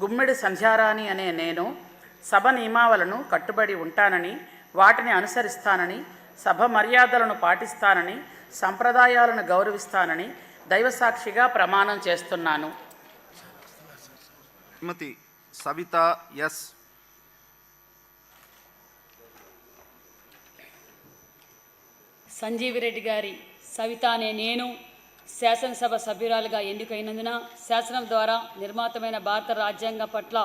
గుమ్మిడి సంధ్యారాణి అనే నేను సభ నియమావళను కట్టుబడి ఉంటానని వాటిని అనుసరిస్తానని సభ మర్యాదలను పాటిస్తానని సంప్రదాయాలను గౌరవిస్తానని దైవసాక్షిగా ప్రమాణం చేస్తున్నాను. శ్రీమతి సవిత ఎస్. సంజీవిరెడ్డి గారి సవిత అనే నేను శాసనసభ సభ్యురాలుగా ఎన్నికైనందున శాసనం ద్వారా నిర్మాతమైన భారత రాజ్యాంగం పట్ల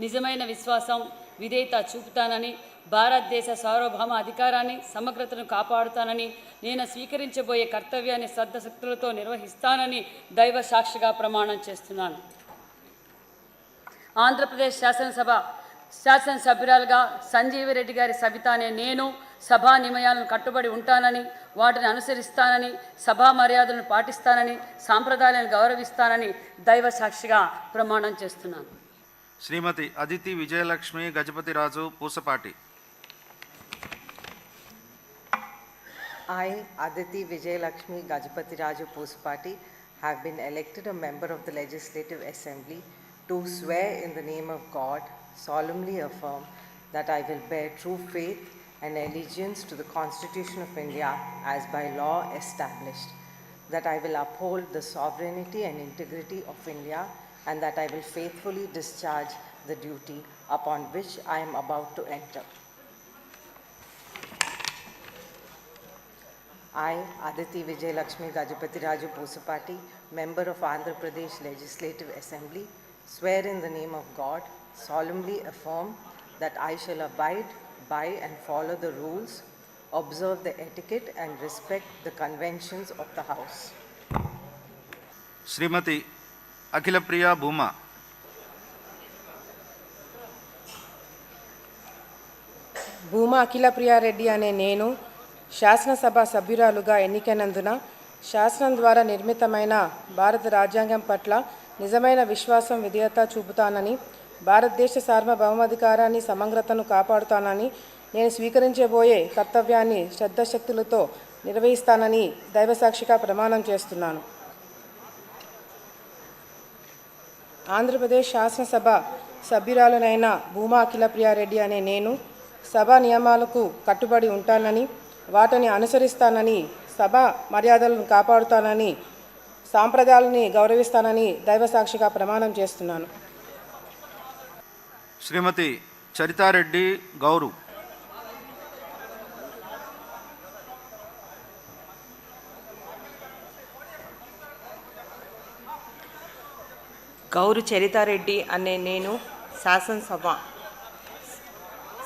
నిజమైన విశ్వాసం విధేయత చూపుతానని భారతదేశ సార్వభౌమ అధికారాన్ని సమగ్రతను కాపాడుతానని నేను స్వీకరించబోయే కర్తవ్యాన్ని శ్రద్ధశక్తులతో నిర్వహిస్తానని దైవ సాక్షిగా ప్రమాణం చేస్తున్నాను. ఆంధ్రప్రదేశ్ శాసనసభ శాసనసభ్యురాలుగా సంజీవిరెడ్డి గారి సవిత అనే నేను సభా నిమయాలను కట్టుబడి ఉంటానని వాటిని అనుసరిస్తానని సభా మర్యాదలను పాటిస్తానని సాంప్రదాయాలను గౌరవిస్తానని దైవ సాక్షిగా ప్రమాణం చేస్తున్నాను. Srimati Aditi Vijayalakshmi Gajapathi Raju Pusapati. I Aditi Vijayalakshmi Gajapathi Raju Pusapati have been elected member of the legislative assembly to swear in the name of God solemnly affirm that I will bear true faith and allegiance to the Constitution of India as by law established, that I will uphold the sovereignty and integrity of India, and that I will faithfully discharge the duty upon which I am about to enter. I, Aditi Vijayalakshmi Gajapati Raju Pusapati, member of Andhra Pradesh Legislative Assembly, swear in the name of God, solemnly affirm that I shall abide by and follow the rules, observe the etiquette and respect the conventions of the House. Srimati Akhilapriya Bhuma Bhuma Akhilapriya Reddy అనే నేను శాసనసభ సభ్యురాలుగా ఎన్నికైనందున శాసనం ద్వారా నిర్మితమైన భారత రాజ్యాంగం పట్ల నిజమైన విశ్వాసం విధేయత చూపుతానని భారతదేశ సార్వభౌమాధికారాన్ని సమగ్రతను కాపాడుతానని నేను స్వీకరించబోయే కర్తవ్యాన్ని శ్రద్ధశక్తులతో నిర్వహిస్తానని దైవసాక్షిగా ప్రమాణం చేస్తున్నాను. ఆంధ్రప్రదేశ్ శాసనసభ సభ్యురాలనైన భూమా అఖిలప్రియారెడ్డి అనే నేను సభ నియమాలకు కట్టుబడి ఉంటానని వాటిని అనుసరిస్తానని సభ మర్యాదలను కాపాడుతానని సాంప్రదాయాలని గౌరవిస్తానని దైవసాక్షిగా ప్రమాణం చేస్తున్నాను. శ్రీమతి చరితారెడ్డి గౌరు. గౌరు చరితారెడ్డి అనే నేను శాసనసభ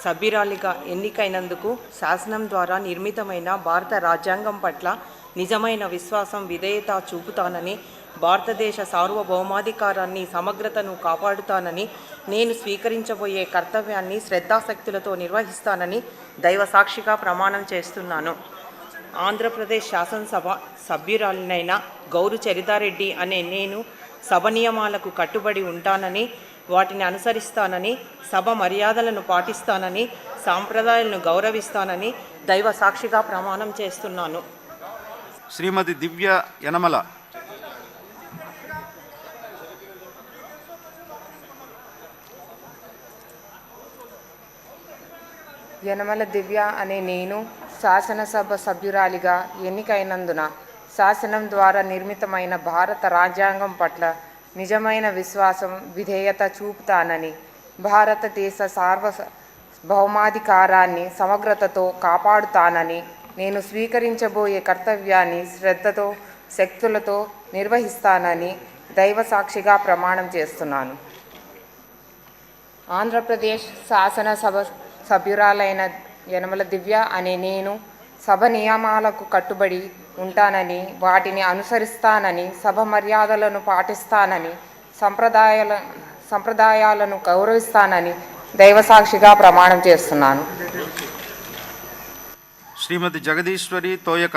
సభ్యురాలిగా ఎన్నికైనందుకు శాసనం ద్వారా నిర్మితమైన భారత రాజ్యాంగం పట్ల నిజమైన విశ్వాసం విధేయత చూపుతానని భారతదేశ సార్వభౌమాధికారాన్ని సమగ్రతను కాపాడుతానని నేను స్వీకరించబోయే కర్తవ్యాన్ని శ్రద్ధాశక్తులతో నిర్వహిస్తానని దైవ సాక్షిగా ప్రమాణం చేస్తున్నాను. ఆంధ్రప్రదేశ్ శాసనసభ సభ్యురాలినైన గౌరు చరితారెడ్డి అనే నేను సభ నియమాలకు కట్టుబడి ఉంటానని వాటిని అనుసరిస్తానని సభ మర్యాదలను పాటిస్తానని సాంప్రదాయాలను గౌరవిస్తానని దైవ సాక్షిగా ప్రమాణం చేస్తున్నాను. శ్రీమతి దివ్య యనమల యనమల దివ్య అనే నేను శాసనసభ సభ్యురాలిగా ఎన్నికైనందున శాసనం ద్వారా నిర్మితమైన భారత రాజ్యాంగం పట్ల నిజమైన విశ్వాసం విధేయత చూపుతానని భారతదేశ సార్వ భౌమాధికారాన్ని సమగ్రతతో కాపాడుతానని నేను స్వీకరించబోయే కర్తవ్యాన్ని శ్రద్ధతో శక్తులతో నిర్వహిస్తానని దైవ సాక్షిగా ప్రమాణం చేస్తున్నాను. ఆంధ్రప్రదేశ్ శాసనసభ సభ్యురాలైన యనమల దివ్య అనే నేను సభ నియమాలకు కట్టుబడి ఉంటానని వాటిని అనుసరిస్తానని సభ మర్యాదలను పాటిస్తానని సంప్రదాయాల సంప్రదాయాలను గౌరవిస్తానని దైవసాక్షిగా ప్రమాణం చేస్తున్నాను. శ్రీమతి జగదీశ్వరి తోయక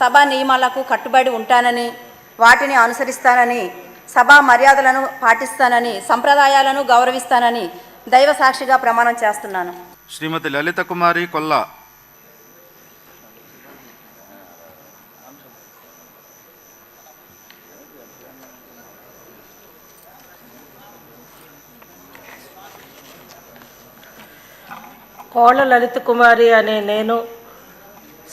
సభా నియమాలకు కట్టుబడి ఉంటానని వాటిని అనుసరిస్తానని సభా మర్యాదలను పాటిస్తానని సంప్రదాయాలను గౌరవిస్తానని దైవ సాక్షిగా ప్రమాణం చేస్తున్నాను. శ్రీమతి లలిత కుమారి కొల్లా. కోళ్ళ లలిత కుమారి అనే నేను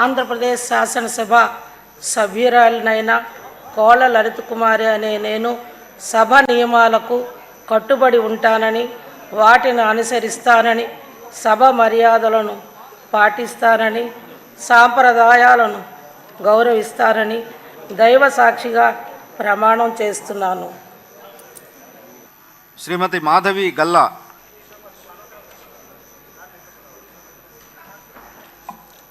ఆంధ్రప్రదేశ్ శాసనసభ సభ్యురాలినైన కోళ్ళ లలిత కుమారి అనే నేను సభ నియమాలకు కట్టుబడి ఉంటానని వాటిని అనుసరిస్తానని సభ మర్యాదలను పాటిస్తానని సాంప్రదాయాలను గౌరవిస్తానని దైవ సాక్షిగా ప్రమాణం చేస్తున్నాను. శ్రీమతి మాధవి గల్లా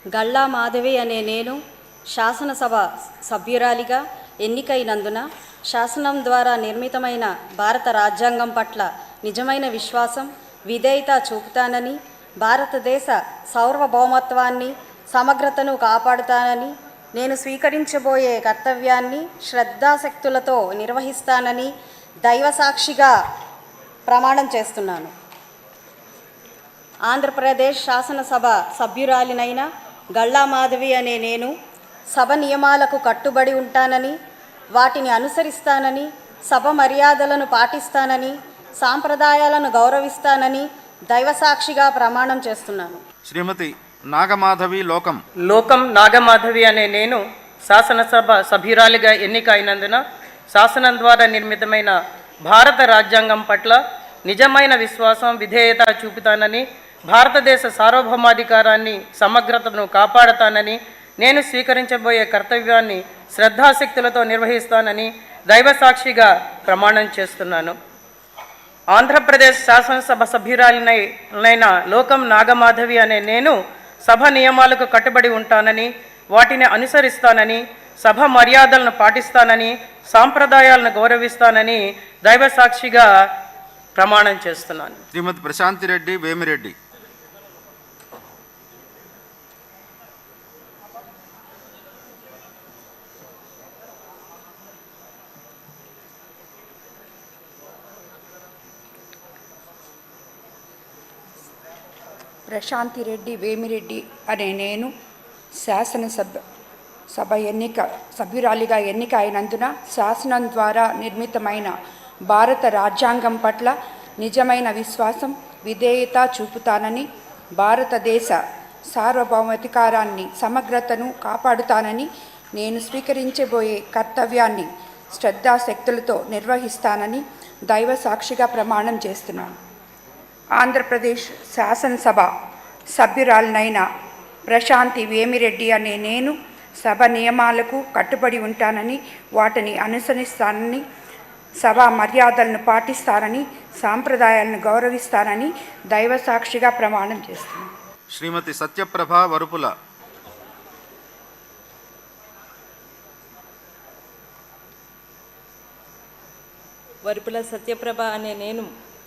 గళ్ళా మాధవి అనే నేను శాసనసభ సభ్యురాలిగా ఎన్నికైనందున శాసనం ద్వారా నిర్మితమైన భారత రాజ్యాంగం పట్ల నిజమైన విశ్వాసం విధేయత చూపుతానని భారతదేశ సార్వభౌమత్వాన్ని సమగ్రతను కాపాడుతానని నేను స్వీకరించబోయే కర్తవ్యాన్ని శ్రద్ధాశక్తులతో నిర్వహిస్తానని దైవ సాక్షిగా ప్రమాణం చేస్తున్నాను. ఆంధ్రప్రదేశ్ శాసనసభ సభ్యురాలినైన గల్లా మాధవి అనే నేను సభ నియమాలకు కట్టుబడి ఉంటానని వాటిని అనుసరిస్తానని సభ మర్యాదలను పాటిస్తానని సాంప్రదాయాలను గౌరవిస్తానని దైవసాక్షిగా ప్రమాణం చేస్తున్నాను. శ్రీమతి నాగమాధవి లోకం. లోకం నాగమాధవి అనే నేను శాసనసభ సభ్యురాలిగా ఎన్నిక అయినందున శాసనం ద్వారా నిర్మితమైన భారత రాజ్యాంగం పట్ల నిజమైన విశ్వాసం విధేయత చూపుతానని భారతదేశ సార్వభౌమాధికారాన్ని సమగ్రతను కాపాడతానని నేను స్వీకరించబోయే కర్తవ్యాన్ని శ్రద్ధాశక్తులతో నిర్వహిస్తానని దైవసాక్షిగా ప్రమాణం చేస్తున్నాను. ఆంధ్రప్రదేశ్ శాసనసభ సభ్యురాలినైన లోకం నాగమాధవి అనే నేను సభ నియమాలకు కట్టుబడి ఉంటానని వాటిని అనుసరిస్తానని సభ మర్యాదలను పాటిస్తానని సాంప్రదాయాలను గౌరవిస్తానని దైవ సాక్షిగా ప్రమాణం చేస్తున్నాను. శ్రీమతి ప్రశాంతి రెడ్డి వేమిరెడ్డి. ప్రశాంతి రెడ్డి వేమిరెడ్డి అనే నేను శాసనసభ సభ ఎన్నిక సభ్యురాలిగా ఎన్నిక అయినందున శాసనం ద్వారా నిర్మితమైన భారత రాజ్యాంగం పట్ల నిజమైన విశ్వాసం విధేయత చూపుతానని భారతదేశ సార్వభౌమాధికారాన్ని సమగ్రతను కాపాడుతానని నేను స్వీకరించబోయే కర్తవ్యాన్ని శ్రద్ధాశక్తులతో నిర్వహిస్తానని దైవ సాక్షిగా ప్రమాణం చేస్తున్నాను. ఆంధ్రప్రదేశ్ శాసనసభ సభ్యురాలనైన ప్రశాంతి వేమిరెడ్డి అనే నేను సభ నియమాలకు కట్టుబడి ఉంటానని వాటిని అనుసరిస్తానని సభా మర్యాదలను పాటిస్తానని సాంప్రదాయాలను గౌరవిస్తానని దైవ సాక్షిగా ప్రమాణం చేస్తున్నాను. శ్రీమతి సత్యప్రభ వరుపుల వరుపుల సత్యప్రభ అనే నేను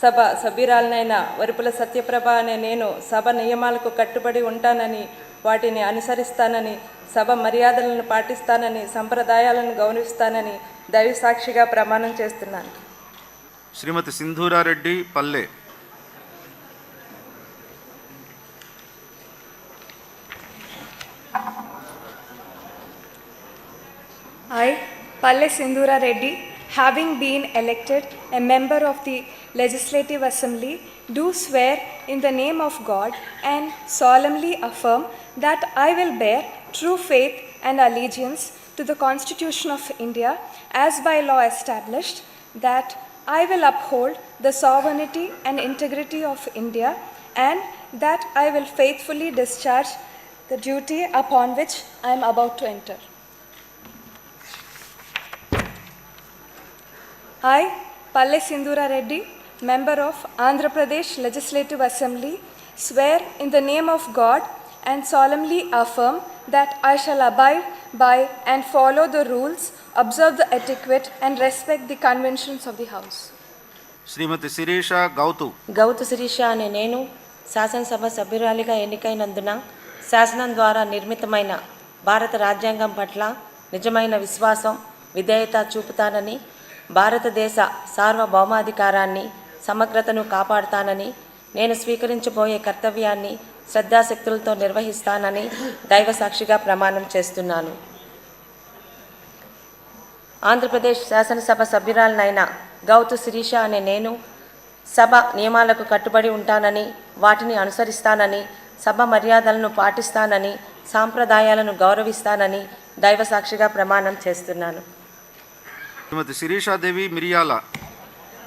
సభ సభ్యురాలనైన వరుపుల సత్యప్రభ అనే నేను సభ నియమాలకు కట్టుబడి ఉంటానని వాటిని అనుసరిస్తానని సభ మర్యాదలను పాటిస్తానని సంప్రదాయాలను గౌరవిస్తానని దైవ సాక్షిగా ప్రమాణం చేస్తున్నాను. శ్రీమతి సింధూరారెడ్డి పల్లె. I, Palle Sindhura Reddy, having been elected a member of the Legislative Assembly, do swear in the name of God and solemnly affirm that I will bear true faith and allegiance to the Constitution of India as by law established, that I will uphold the sovereignty and integrity of India, and that I will faithfully discharge the duty upon which I am about to enter. I, Palle Sindhura Reddy, member of Andhra Pradesh Legislative Assembly, swear in the name of God and solemnly affirm that I shall abide by and follow the rules, observe the etiquette, and respect the conventions of the House. Shrimati Sirisha Gouthu Gouthu Sirisha అనే నేను శాసనసభ సభ్యురాలిగా ఎన్నికైనందున శాసనం ద్వారా నిర్మితమైన భారత రాజ్యాంగం పట్ల నిజమైన విశ్వాసం విధేయత చూపుతానని భారతదేశ సార్వభౌమాధికారాన్ని సమగ్రతను కాపాడుతానని నేను స్వీకరించబోయే కర్తవ్యాన్ని శ్రద్ధాశక్తులతో నిర్వహిస్తానని దైవ సాక్షిగా ప్రమాణం చేస్తున్నాను. ఆంధ్రప్రదేశ్ శాసనసభ సభ్యురాలనైన గౌతు శిరీష అనే నేను సభ నియమాలకు కట్టుబడి ఉంటానని వాటిని అనుసరిస్తానని సభ మర్యాదలను పాటిస్తానని సాంప్రదాయాలను గౌరవిస్తానని దైవ సాక్షిగా ప్రమాణం చేస్తున్నాను. శ్రీమతి శిరీషాదేవి మిరియాల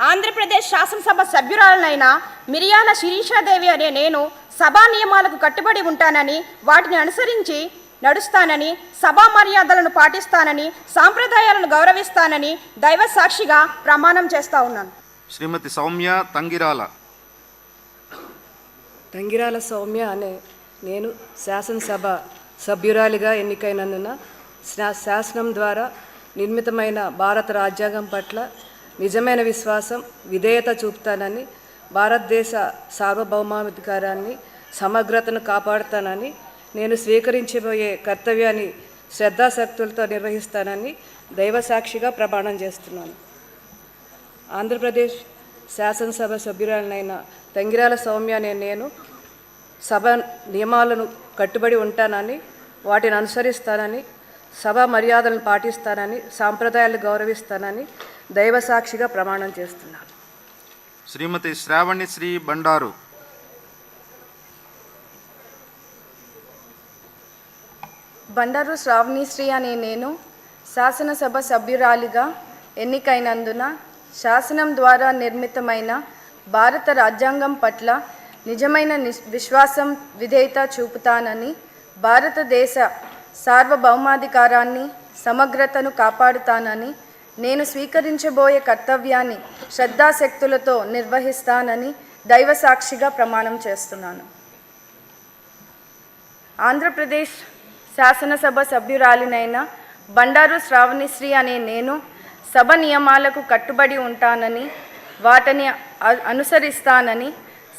ఆంధ్రప్రదేశ్ శాసనసభ సభ్యురాలనైన మిరియాల శిరీషాదేవి అనే నేను సభా నియమాలకు కట్టుబడి ఉంటానని వాటిని అనుసరించి నడుస్తానని సభా మర్యాదలను పాటిస్తానని సాంప్రదాయాలను గౌరవిస్తానని దైవ సాక్షిగా ప్రమాణం చేస్తా ఉన్నాను. శ్రీమతి సౌమ్య తంగిరాల. తంగిరాల సౌమ్య అనే నేను శాసనసభ సభ్యురాలిగా ఎన్నికైనందున శా- శాసనం ద్వారా నిర్మితమైన భారత రాజ్యాంగం పట్ల నిజమైన విశ్వాసం విధేయత చూపుతానని భారతదేశ సార్వభౌమాధికారాన్ని సమగ్రతను కాపాడుతానని నేను స్వీకరించబోయే కర్తవ్యాన్ని శ్రద్ధాశక్తులతో నిర్వహిస్తానని దైవసాక్షిగా ప్రమాణం చేస్తున్నాను. ఆంధ్రప్రదేశ్ శాసనసభ సభ్యురాలనైన తంగిరాల సౌమ్య అనే నేను సభ నియమాలను కట్టుబడి ఉంటానని వాటిని అనుసరిస్తానని సభ మర్యాదలను పాటిస్తానని సాంప్రదాయాలు గౌరవిస్తానని దైవ సాక్షిగా ప్రమాణం చేస్తున్నాను శ్రీమతి శ్రావణి శ్రీ బండారు. బండారు శ్రావణిశ్రీ అనే నేను శాసనసభ సభ్యురాలిగా ఎన్నికైనందున శాసనం ద్వారా నిర్మితమైన భారత రాజ్యాంగం పట్ల నిజమైన విశ్వాసం విధేయత చూపుతానని భారతదేశ సార్వభౌమాధికారాన్ని సమగ్రతను కాపాడుతానని నేను స్వీకరించబోయే కర్తవ్యాన్ని శ్రద్ధాశక్తులతో నిర్వహిస్తానని దైవ సాక్షిగా ప్రమాణం చేస్తున్నాను. ఆంధ్రప్రదేశ్ శాసనసభ సభ్యురాలినైన బండారు శ్రావణిశ్రీ అనే నేను సభ నియమాలకు కట్టుబడి ఉంటానని వాటిని అనుసరిస్తానని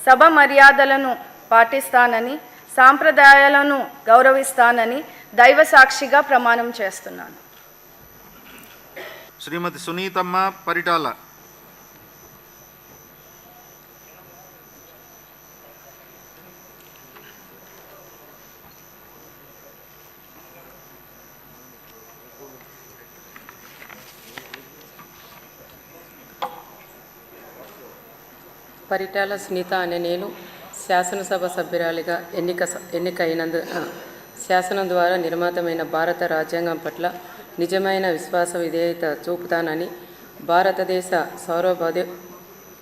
సభ మర్యాదలను పాటిస్తానని సాంప్రదాయాలను గౌరవిస్తానని దైవ సాక్షిగా ప్రమాణం చేస్తున్నాను. శ్రీమతి సునీతమ్మ పరిటాల. పరిటాల సునీత అనే నేను శాసనసభ సభ్యురాలిగా ఎన్నిక ఎన్నికైనందు శాసనం ద్వారా నిర్మాతమైన భారత రాజ్యాంగం పట్ల నిజమైన విశ్వాస విధేయత చూపుతానని భారతదేశ సౌరభౌ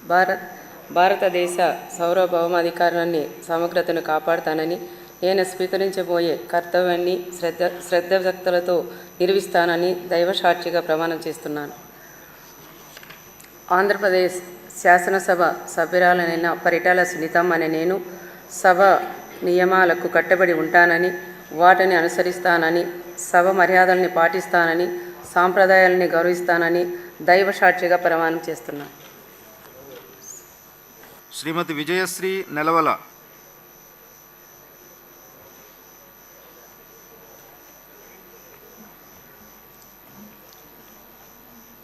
భారత్ భారతదేశ సార్వభౌమాధికారాన్ని సమగ్రతను కాపాడుతానని నేను స్వీకరించబోయే కర్తవ్యాన్ని శ్రద్ధ శ్రద్ధభక్తులతో నిర్వహిస్తానని దైవసాక్షిగా ప్రమాణం చేస్తున్నాను. ఆంధ్రప్రదేశ్ శాసనసభ సభ్యురాలనైన పరిటాల సునీతమ్మ అనే నేను సభ నియమాలకు కట్టుబడి ఉంటానని వాటిని అనుసరిస్తానని సభ మర్యాదల్ని పాటిస్తానని సాంప్రదాయాలని గౌరవిస్తానని దైవ సాక్షిగా ప్రమాణం చేస్తున్నాను శ్రీమతి విజయశ్రీ నెలవల.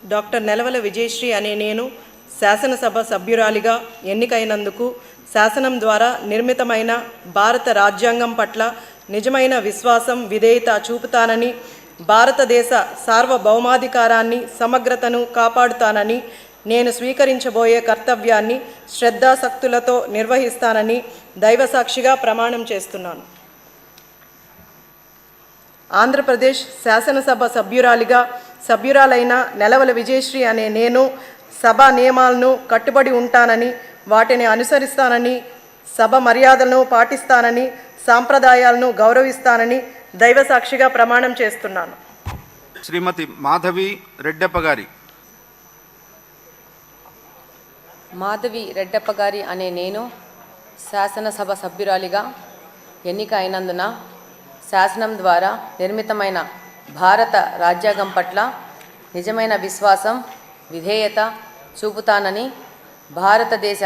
డాక్టర్ నెలవల విజయశ్రీ అనే నేను శాసనసభ సభ్యురాలిగా ఎన్నికైనందుకు శాసనం ద్వారా నిర్మితమైన భారత రాజ్యాంగం పట్ల నిజమైన విశ్వాసం విధేయత చూపుతానని భారతదేశ సార్వభౌమాధికారాన్ని సమగ్రతను కాపాడుతానని నేను స్వీకరించబోయే కర్తవ్యాన్ని శ్రద్ధాసక్తులతో నిర్వహిస్తానని దైవసాక్షిగా ప్రమాణం చేస్తున్నాను. ఆంధ్రప్రదేశ్ శాసనసభ సభ్యురాలిగా సభ్యురాలైన నెలవల విజయశ్రీ అనే నేను సభ నియమాలను కట్టుబడి ఉంటానని వాటిని అనుసరిస్తానని సభ మర్యాదలను పాటిస్తానని సాంప్రదాయాలను గౌరవిస్తానని దైవసాక్షిగా ప్రమాణం చేస్తున్నాను. శ్రీమతి మాధవి రెడ్డప్ప గారి. మాధవి రెడ్డప్ప గారి అనే నేను శాసనసభ సభ్యురాలిగా ఎన్నిక అయినందున శాసనం ద్వారా నిర్మితమైన భారత రాజ్యాంగం పట్ల నిజమైన విశ్వాసం విధేయత చూపుతానని భారతదేశ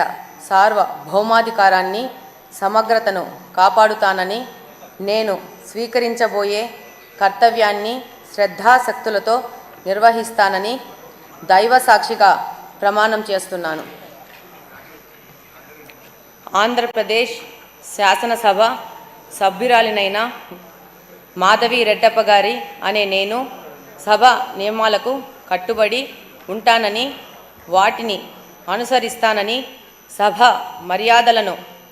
సార్వభౌమాధికారాన్ని సమగ్రతను కాపాడుతానని నేను స్వీకరించబోయే కర్తవ్యాన్ని శ్రద్ధాశక్తులతో నిర్వహిస్తానని దైవ సాక్షిగా ప్రమాణం చేస్తున్నాను. ఆంధ్రప్రదేశ్ శాసనసభ సభ్యురాలినైన మాధవి రెడ్డప్ప గారి అనే నేను సభ నియమాలకు కట్టుబడి ఉంటానని వాటిని అనుసరిస్తానని సభ మర్యాదలను